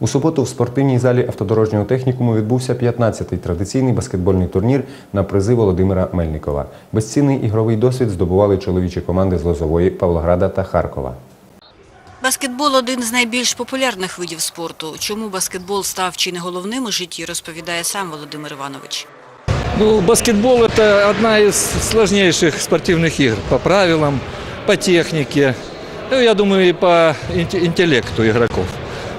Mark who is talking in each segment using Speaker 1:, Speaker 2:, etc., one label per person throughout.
Speaker 1: У суботу в спортивній залі автодорожнього технікуму відбувся 15-й традиційний баскетбольний турнір на призи Володимира Мельникова. Безцінний ігровий досвід здобували чоловічі команди з Лозової, Павлограда та Харкова.
Speaker 2: Баскетбол – один з найбільш популярних видів спорту. Чому баскетбол став чи не головним у житті, розповідає сам Володимир Іванович.
Speaker 3: Ну, баскетбол – это одна из сложнейших спортивных игр по правилам, по технике, ну, я думаю, и по интеллекту игроков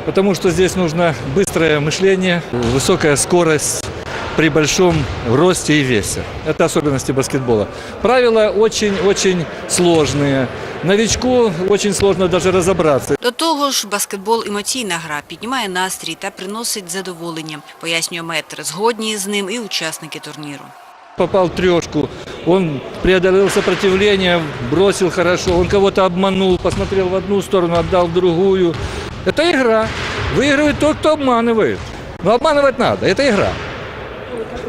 Speaker 3: Потому что здесь нужно быстрое мышление, высокая скорость при большом росте и весе. Это особенности баскетбола. Правила очень-очень сложные. Новичку очень сложно даже разобраться.
Speaker 2: До того ж, баскетбол – емоційна гра, піднімає настрій та приносить задоволення, пояснює метр. Згодні з ним і учасники турніру.
Speaker 3: попал в трешку, он преодолел сопротивление, бросил хорошо, он кого-то обманул, посмотрел в одну сторону, отдал в другую. Это игра. Выигрывает тот, кто обманывает. Но обманывать надо, это игра.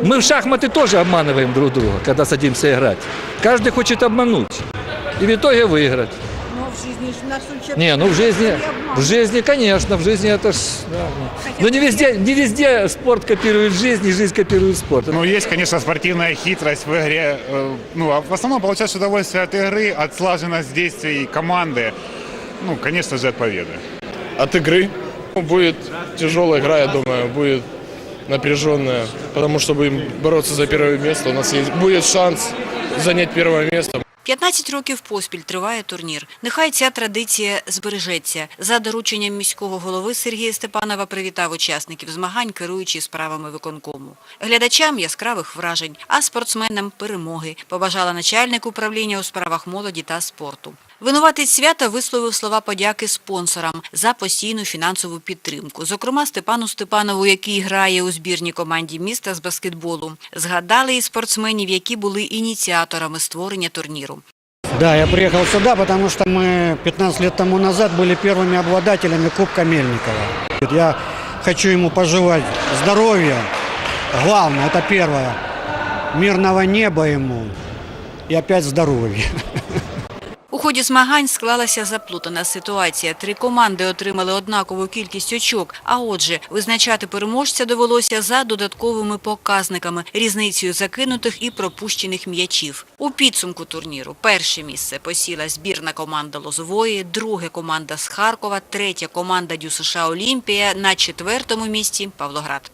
Speaker 3: Мы в шахматы тоже обманываем друг друга, когда садимся играть. Каждый хочет обмануть и в итоге выиграть.
Speaker 4: Но в жизни же нас учат.
Speaker 3: Не, ну в жизни, в жизни, конечно, в жизни это ж... да. Но не везде, не везде спорт копирует жизнь, и жизнь копирует спорт.
Speaker 5: Ну, есть, конечно, спортивная хитрость в игре. Э, Ну, а в основном получаешь удовольствие от игры, от слаженности действий команды. Ну, конечно же, от победы.
Speaker 6: От игры. Будет тяжелая игра, я думаю, будет напряженная, потому что будем бороться за первое место. У нас есть, будет шанс занять первое место.
Speaker 2: 15 років поспіль триває турнір. Нехай ця традиція збережеться. За дорученням міського голови Сергія Степанова привітав учасників змагань, керуючи справами виконкому. Глядачам яскравих вражень, а спортсменам перемоги, побажала начальник управління у справах молоді та спорту. Винуватець свята висловив слова подяки спонсорам за постійну фінансову підтримку. Зокрема, Степану Степанову, який грає у збірній команді міста з баскетболу. Згадали і спортсменів, які були ініціаторами створення турніру.
Speaker 7: Да, я приехал сюда, потому что мы 15 лет тому назад были первыми обладателями Кубка Мельникова. Я хочу ему пожелать здоровья, главное, это первое, мирного неба ему и опять здоровья.
Speaker 2: Ході змагань склалася заплутана ситуація. Три команди отримали однакову кількість очок, а отже, визначати переможця довелося за додатковими показниками – різницею закинутих і пропущених м'ячів. У підсумку турніру перше місце посіла збірна команда Лозової, друге команда з Харкова, третя команда ДЮСШ «Олімпія», на четвертому місці – Павлоград.